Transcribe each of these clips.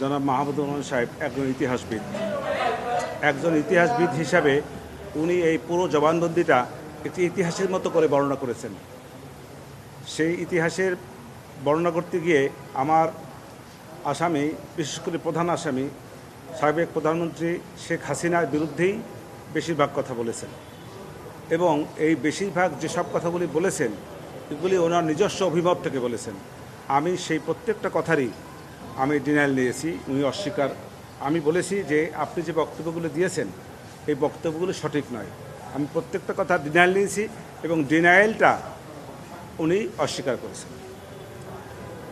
জনাব মাহমুদুর রহমান সাহেব একজন ইতিহাসবিদ। একজন ইতিহাসবিদ হিসাবে উনি এই পুরো জবানবন্দিটা একটি ইতিহাসের মতো করে বর্ণনা করেছেন। সেই ইতিহাসের বর্ণনা করতে গিয়ে আমার আসামি, বিশেষ করে প্রধান আসামি, সাবেক প্রধানমন্ত্রী শেখ হাসিনার বিরুদ্ধেই বেশিরভাগ কথা বলেছেন এবং এই বেশিরভাগ যেসব কথাগুলি বলেছেন, এগুলি ওনার নিজস্ব অভিমত থেকে বলেছেন। আমি সেই প্রত্যেকটা কথারই আমি ডিনাইল নিয়েছি, উনি অস্বীকার। আমি বলেছি যে আপনি যে বক্তব্যগুলো দিয়েছেন, এই বক্তব্যগুলো সঠিক নয়। আমি প্রত্যেকটা কথা ডিনাইল নিয়েছি এবং ডিনাইলটা উনি অস্বীকার করেছেন।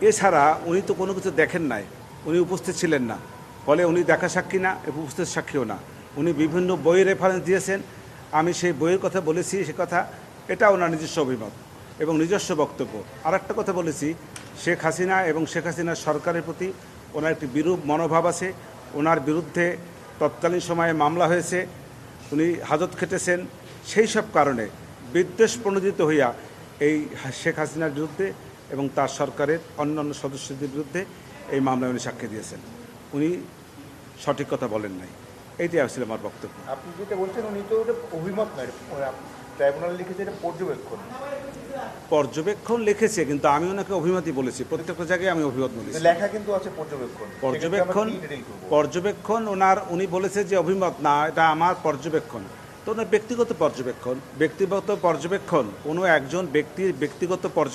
এছাড়া উনি তো কোনো কিছু দেখেন নাই, উনি উপস্থিত ছিলেন না। ফলে উনি দেখা সাক্ষী না এবং উপস্থিত সাক্ষীও না। উনি বিভিন্ন বইয়ের রেফারেন্স দিয়েছেন। আমি সেই বইয়ের কথা বলেছি, সে কথা, এটা ওনার নিজস্ব অভিমত এবং নিজস্ব বক্তব্য। আর একটা কথা বলেছি শেখ হাসিনা এবং শেখ হাসিনার সরকারের প্রতি ওনার একটি বিরূপ মনোভাব আছে। ওনার বিরুদ্ধে তৎকালীন সময়ে মামলা হয়েছে। উনি হাজত খেটেছেন। সেই সব কারণে বিদ্বেষ প্রণোদিত হইয়া এই শেখ হাসিনার বিরুদ্ধে এবং তার সরকারের অন্যান্য সদস্যদের বিরুদ্ধে এই মামলায় উনি সাক্ষী দিয়েছেন। উনি সঠিক কথা বলেন নাই। এইটাই আসলে আমার বক্তব্য। আপনি যেটা বলছেন, উনি তো অভিমত নয় ট্রাইব্যুনাল লিখেছে এটা পর্যবেক্ষণ। পর্যবেক্ষণ লিখেছে কিন্তু আমি ওনাকে অভিমতি বলেছি। প্রত্যেকটা জায়গায় আমি অভিমত বলেছি। লেখা কিন্তু আছে পর্যবেক্ষণ। পর্যবেক্ষণ পর্যবেক্ষণ ওনার উনি বলেছে যে অভিমত না এটা আমার পর্যবেক্ষণ। তো ওনার ব্যক্তিগত পর্যবেক্ষণ। ব্যক্তিগত পর্যবেক্ষণ। কোনো একজন ব্যক্তির ব্যক্তিগত পর্য